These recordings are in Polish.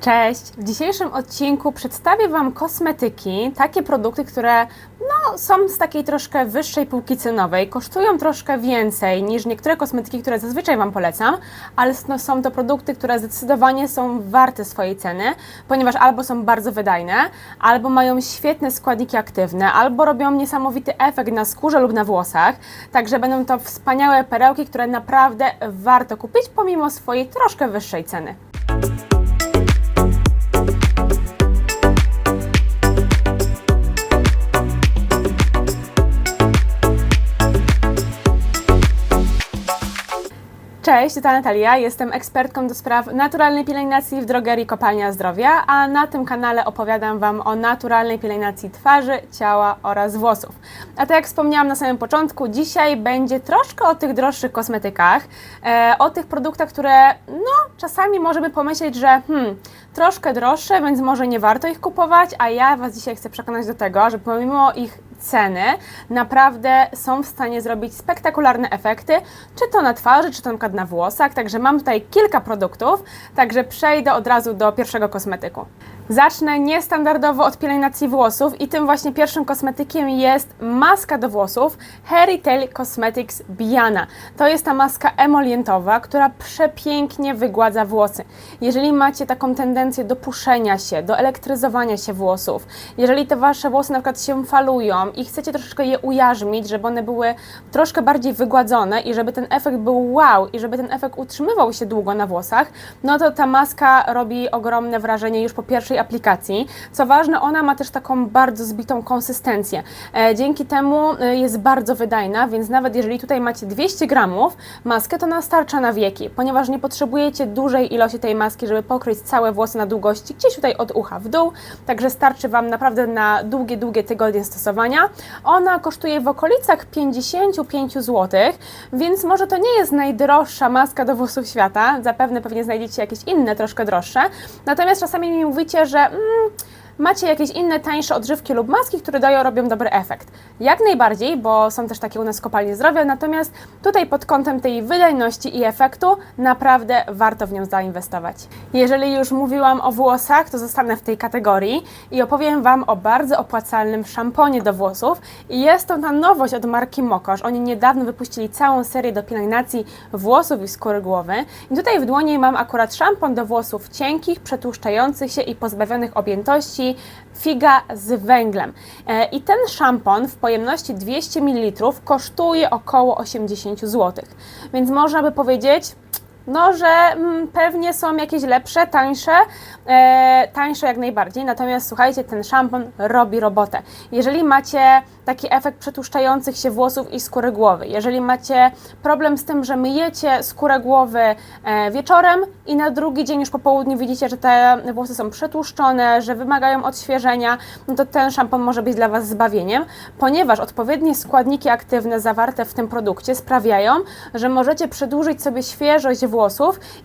Cześć! W dzisiejszym odcinku przedstawię Wam kosmetyki, takie produkty, które no, są z takiej troszkę wyższej półki cenowej, kosztują troszkę więcej niż niektóre kosmetyki, które zazwyczaj Wam polecam, ale no, są to produkty, które zdecydowanie są warte swojej ceny, ponieważ albo są bardzo wydajne, albo mają świetne składniki aktywne, albo robią niesamowity efekt na skórze lub na włosach, także będą to wspaniałe perełki, które naprawdę warto kupić pomimo swojej troszkę wyższej ceny. Cześć, to Natalia, jestem ekspertką do spraw naturalnej pielęgnacji w drogerii Kopalnia Zdrowia, a na tym kanale opowiadam Wam o naturalnej pielęgnacji twarzy, ciała oraz włosów. A tak jak wspomniałam na samym początku, dzisiaj będzie troszkę o tych droższych kosmetykach, e, o tych produktach, które no czasami możemy pomyśleć, że hmm, troszkę droższe, więc może nie warto ich kupować, a ja Was dzisiaj chcę przekonać do tego, że pomimo ich ceny naprawdę są w stanie zrobić spektakularne efekty, czy to na twarzy, czy to na przykład na włosach. Także mam tutaj kilka produktów, także przejdę od razu do pierwszego kosmetyku. Zacznę niestandardowo od pielęgnacji włosów i tym właśnie pierwszym kosmetykiem jest maska do włosów Tail Cosmetics Biana. To jest ta maska emolientowa, która przepięknie wygładza włosy. Jeżeli macie taką tendencję do puszenia się, do elektryzowania się włosów, jeżeli te wasze włosy na przykład się falują i chcecie troszeczkę je ujarzmić, żeby one były troszkę bardziej wygładzone i żeby ten efekt był wow i żeby ten efekt utrzymywał się długo na włosach, no to ta maska robi ogromne wrażenie już po pierwszej aplikacji. Co ważne, ona ma też taką bardzo zbitą konsystencję. E, dzięki temu e, jest bardzo wydajna, więc nawet jeżeli tutaj macie 200 gramów maskę, to ona starcza na wieki, ponieważ nie potrzebujecie dużej ilości tej maski, żeby pokryć całe włosy na długości, gdzieś tutaj od ucha w dół, także starczy Wam naprawdę na długie, długie tygodnie stosowania. Ona kosztuje w okolicach 55 zł, więc może to nie jest najdroższa maska do włosów świata, zapewne pewnie znajdziecie jakieś inne, troszkę droższe, natomiast czasami mi mówicie, że mm, macie jakieś inne, tańsze odżywki lub maski, które dają, robią dobry efekt. Jak najbardziej, bo są też takie u nas w kopalni zdrowia, natomiast tutaj pod kątem tej wydajności i efektu naprawdę warto w nią zainwestować. Jeżeli już mówiłam o włosach, to zostanę w tej kategorii i opowiem Wam o bardzo opłacalnym szamponie do włosów i jest to ta nowość od marki Mokosz. Oni niedawno wypuścili całą serię do pielęgnacji włosów i skóry głowy i tutaj w dłoni mam akurat szampon do włosów cienkich, przetłuszczających się i pozbawionych objętości figa z węglem. E, I ten szampon w pojemności 200 ml kosztuje około 80 zł. Więc można by powiedzieć, no, że mm, pewnie są jakieś lepsze, tańsze, e, tańsze jak najbardziej. Natomiast słuchajcie, ten szampon robi robotę. Jeżeli macie taki efekt przetłuszczających się włosów i skóry głowy, jeżeli macie problem z tym, że myjecie skórę głowy e, wieczorem i na drugi dzień już po południu widzicie, że te włosy są przetłuszczone, że wymagają odświeżenia, no to ten szampon może być dla Was zbawieniem, ponieważ odpowiednie składniki aktywne zawarte w tym produkcie sprawiają, że możecie przedłużyć sobie świeżość włosów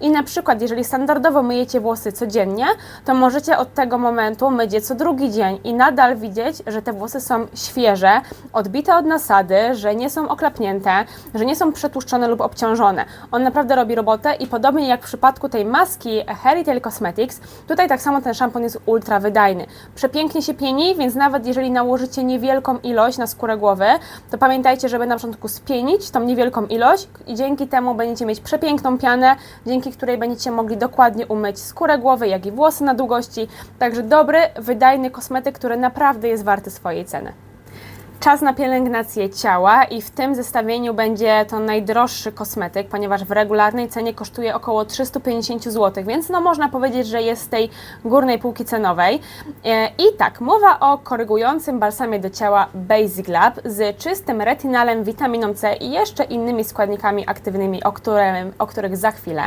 i na przykład, jeżeli standardowo myjecie włosy codziennie, to możecie od tego momentu myć je co drugi dzień i nadal widzieć, że te włosy są świeże, odbite od nasady, że nie są oklapnięte, że nie są przetłuszczone lub obciążone. On naprawdę robi robotę i podobnie jak w przypadku tej maski Hairy Tail Cosmetics, tutaj tak samo ten szampon jest ultra wydajny. Przepięknie się pieni, więc nawet jeżeli nałożycie niewielką ilość na skórę głowy, to pamiętajcie, żeby na początku spienić tą niewielką ilość i dzięki temu będziecie mieć przepiękną pianę, dzięki której będziecie mogli dokładnie umyć skórę głowy, jak i włosy na długości. Także dobry, wydajny kosmetyk, który naprawdę jest warty swojej ceny czas na pielęgnację ciała i w tym zestawieniu będzie to najdroższy kosmetyk, ponieważ w regularnej cenie kosztuje około 350 zł, więc no można powiedzieć, że jest z tej górnej półki cenowej. E, I tak, mowa o korygującym balsamie do ciała Basic Lab z czystym retinalem, witaminą C i jeszcze innymi składnikami aktywnymi, o, którym, o których za chwilę.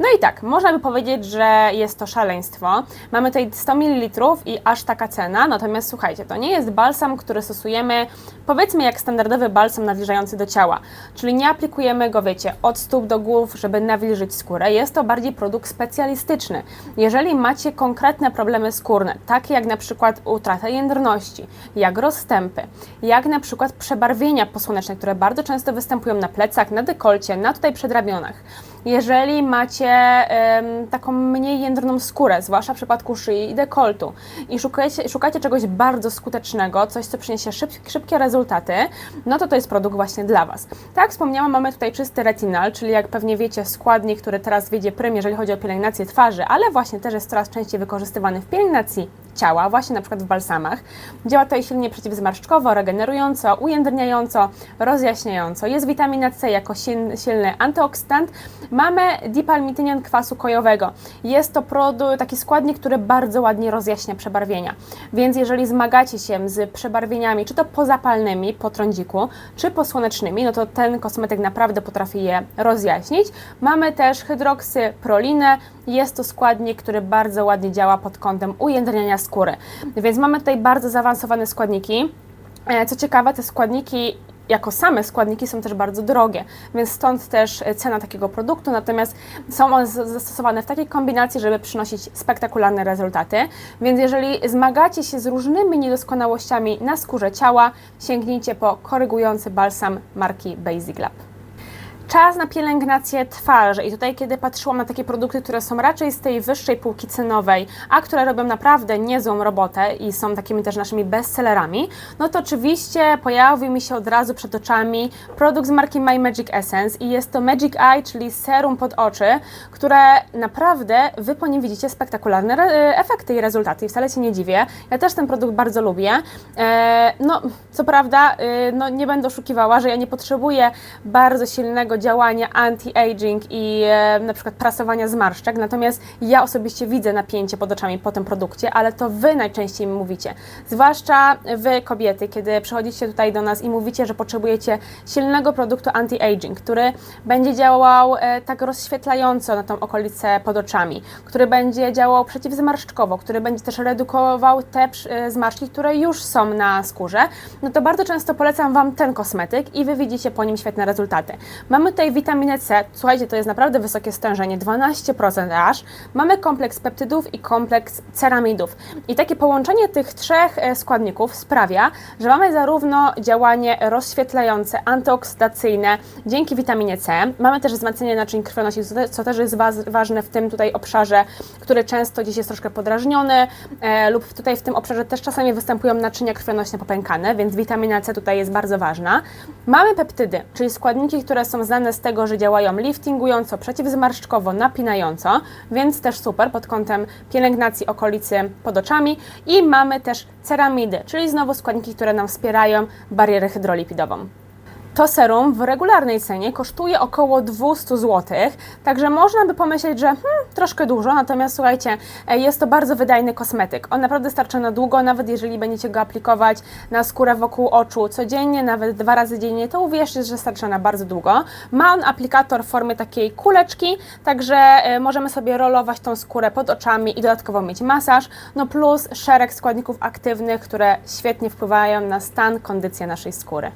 No i tak, można by powiedzieć, że jest to szaleństwo. Mamy tutaj 100 ml i aż taka cena, natomiast słuchajcie, to nie jest balsam, który stosujemy powiedzmy jak standardowy balsam nawilżający do ciała, czyli nie aplikujemy go, wiecie, od stóp do głów, żeby nawilżyć skórę. Jest to bardziej produkt specjalistyczny. Jeżeli macie konkretne problemy skórne, takie jak na przykład utrata jędrności, jak rozstępy, jak na przykład przebarwienia posłoneczne, które bardzo często występują na plecach, na dekolcie, na tutaj przedramionach, jeżeli macie em, taką mniej jędrną skórę, zwłaszcza w przypadku szyi i dekoltu i szukacie czegoś bardzo skutecznego, coś, co przyniesie szyb, szybkie rezultaty, no to to jest produkt właśnie dla Was. Tak jak wspomniałam, mamy tutaj czysty retinal, czyli jak pewnie wiecie, składnik, który teraz wiedzie prym, jeżeli chodzi o pielęgnację twarzy, ale właśnie też jest coraz częściej wykorzystywany w pielęgnacji ciała, właśnie na przykład w balsamach. Działa tutaj silnie przeciwzmarszczkowo, regenerująco, ujędrniająco, rozjaśniająco. Jest witamina C jako silny, silny antyoksydant. Mamy dipalmitynian kwasu kojowego. Jest to produkt, taki składnik, który bardzo ładnie rozjaśnia przebarwienia. Więc jeżeli zmagacie się z przebarwieniami, czy to pozapalnymi po trądziku, czy posłonecznymi, no to ten kosmetyk naprawdę potrafi je rozjaśnić. Mamy też hydroksyprolinę. Jest to składnik, który bardzo ładnie działa pod kątem ujędrniania skóry. Więc mamy tutaj bardzo zaawansowane składniki. E, Co ciekawe, te składniki jako same składniki są też bardzo drogie, więc stąd też e, cena takiego produktu, natomiast są one zastosowane w takiej kombinacji, żeby przynosić spektakularne rezultaty. Więc jeżeli zmagacie się z różnymi niedoskonałościami na skórze ciała, sięgnijcie po korygujący balsam marki Basic Lab. Czas na pielęgnację twarzy. I tutaj, kiedy patrzyłam na takie produkty, które są raczej z tej wyższej półki cenowej, a które robią naprawdę niezłą robotę i są takimi też naszymi bestsellerami, no to oczywiście pojawił mi się od razu przed oczami produkt z marki My Magic Essence i jest to Magic Eye, czyli serum pod oczy, które naprawdę Wy po nim widzicie spektakularne efekty i rezultaty. I wcale się nie dziwię. Ja też ten produkt bardzo lubię. E, no, co prawda, y, no, nie będę oszukiwała, że ja nie potrzebuję bardzo silnego działania anti-aging i e, na przykład prasowania zmarszczek, natomiast ja osobiście widzę napięcie pod oczami po tym produkcie, ale to Wy najczęściej mi mówicie. Zwłaszcza Wy, kobiety, kiedy przychodzicie tutaj do nas i mówicie, że potrzebujecie silnego produktu anti-aging, który będzie działał e, tak rozświetlająco na tą okolicę pod oczami, który będzie działał przeciwzmarszczkowo, który będzie też redukował te e, zmarszczki, które już są na skórze, no to bardzo często polecam Wam ten kosmetyk i Wy widzicie po nim świetne rezultaty. Mamy tutaj witaminę C, słuchajcie, to jest naprawdę wysokie stężenie, 12% aż. Mamy kompleks peptydów i kompleks ceramidów. I takie połączenie tych trzech e, składników sprawia, że mamy zarówno działanie rozświetlające, antyoksydacyjne dzięki witaminie C. Mamy też wzmacnianie naczyń krwionośnych, co te- co też jest ważne w tym tutaj obszarze, który często gdzieś jest troszkę podrażniony e, lub tutaj w tym obszarze też czasami występują naczynia krwionośne popękane, więc witamina C tutaj jest bardzo ważna. Mamy peptydy, czyli składniki, które są znane z tego, że działają liftingująco, przeciwzmarszczkowo, napinająco, więc też super pod kątem pielęgnacji okolicy pod oczami. I mamy też ceramidy, czyli znowu składniki, które nam wspierają barierę hydrolipidową. To serum w regularnej cenie kosztuje około 200 zł, także można by pomyśleć, że hmm, troszkę dużo, natomiast słuchajcie, e, jest to bardzo wydajny kosmetyk. On naprawdę starcza na długo, nawet jeżeli będziecie go aplikować na skórę wokół oczu codziennie, nawet dwa razy dziennie, to uwierzcie, że starcza na bardzo długo. Ma on aplikator w formie takiej kuleczki, także e, możemy sobie rolować tą skórę pod oczami i dodatkowo mieć masaż, no plus szereg składników aktywnych, które świetnie wpływają na stan, kondycję naszej skóry.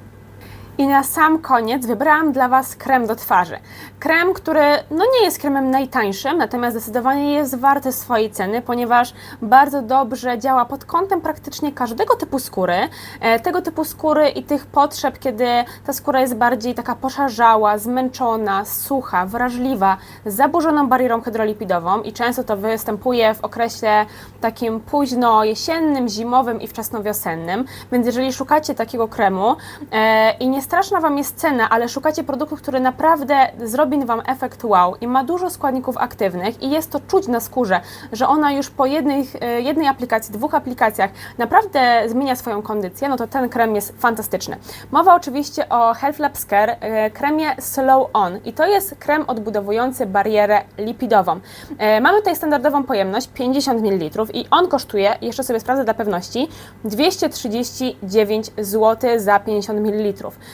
I na sam koniec wybrałam dla Was krem do twarzy. Krem, który no nie jest kremem najtańszym, natomiast zdecydowanie jest warty swojej ceny, ponieważ bardzo dobrze działa pod kątem praktycznie każdego typu skóry. E, tego typu skóry i tych potrzeb, kiedy ta skóra jest bardziej taka poszarzała, zmęczona, sucha, wrażliwa, z zaburzoną barierą hydrolipidową i często to występuje w okresie takim późno jesiennym, zimowym i wczesnowiosennym. Więc jeżeli szukacie takiego kremu e, i nie straszna Wam jest cena, ale szukacie produktu, który naprawdę zrobi Wam efekt wow i ma dużo składników aktywnych i jest to czuć na skórze, że ona już po jednej, jednej aplikacji, dwóch aplikacjach naprawdę zmienia swoją kondycję, no to ten krem jest fantastyczny. Mowa oczywiście o Health Lab Care, e, kremie Slow On i to jest krem odbudowujący barierę lipidową. E, Mamy tutaj standardową pojemność 50 ml i on kosztuje, jeszcze sobie sprawdzę dla pewności, 239 zł za 50 ml.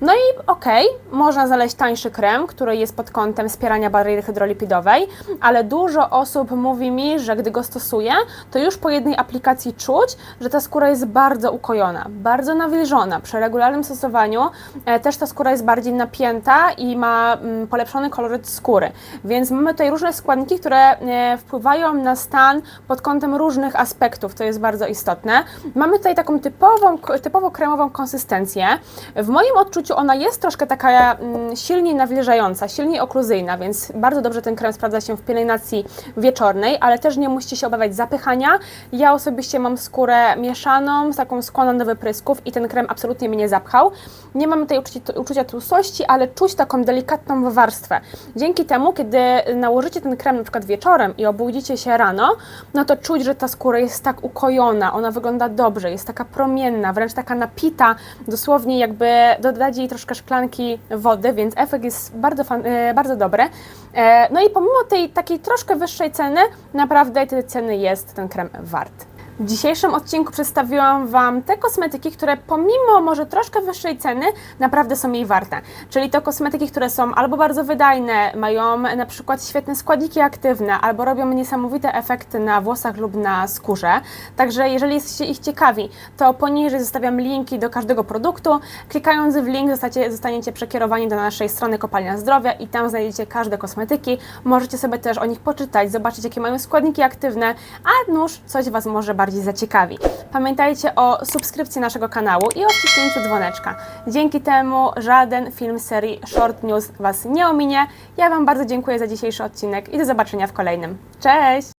No i okej, można znaleźć tańszy krem, który jest pod kątem wspierania bariery hydrolipidowej, ale dużo osób mówi mi, że gdy go stosuje, to już po jednej aplikacji czuć, że ta skóra jest bardzo ukojona, bardzo nawilżona. Przy regularnym stosowaniu e, też ta skóra jest bardziej napięta i ma mm, polepszony koloryt skóry. Więc mamy tutaj różne składniki, które e, wpływają na stan pod kątem różnych aspektów, to jest bardzo istotne. Mamy tutaj taką typową, typowo kremową konsystencję. W moim odczuciu ona jest troszkę taka mm, silniej nawilżająca, silniej okluzyjna, więc bardzo dobrze ten krem sprawdza się w pielęgnacji wieczornej, ale też nie musicie się obawiać zapychania. Ja osobiście mam skórę mieszaną, z taką skłonną do wyprysków i ten krem absolutnie mnie nie zapchał. Nie mam tej uczucia, uczucia tłustości, ale czuć taką delikatną warstwę. Dzięki temu, kiedy nałożycie ten krem na przykład wieczorem i obudzicie się rano, no to czuć, że ta skóra jest tak ukojona, ona wygląda dobrze, jest taka promienna, wręcz taka napita, dosłownie jakby dodać jej troszkę szklanki wody, więc efekt jest bardzo, fan, e, bardzo dobry. E, No i pomimo tej takiej troszkę wyższej ceny, naprawdę tej ceny jest ten krem wart. W dzisiejszym odcinku przedstawiłam Wam te kosmetyki, które pomimo może troszkę wyższej ceny, naprawdę są jej warte. Czyli to kosmetyki, które są albo bardzo wydajne, mają na przykład świetne składniki aktywne, albo robią niesamowite efekty na włosach lub na skórze. Także jeżeli jesteście ich ciekawi, to poniżej zostawiam linki do każdego produktu. Klikając w link zostacie, zostaniecie przekierowani do naszej strony Kopalnia Zdrowia i tam znajdziecie każde kosmetyki. Możecie sobie też o nich poczytać, zobaczyć jakie mają składniki aktywne, a nuż coś Was może bardziej zaciekawi. Pamiętajcie o subskrypcji naszego kanału i o wciśnięciu dzwoneczka. Dzięki temu żaden film serii Short News Was nie ominie. Ja Wam bardzo dziękuję za dzisiejszy odcinek i do zobaczenia w kolejnym. Cześć!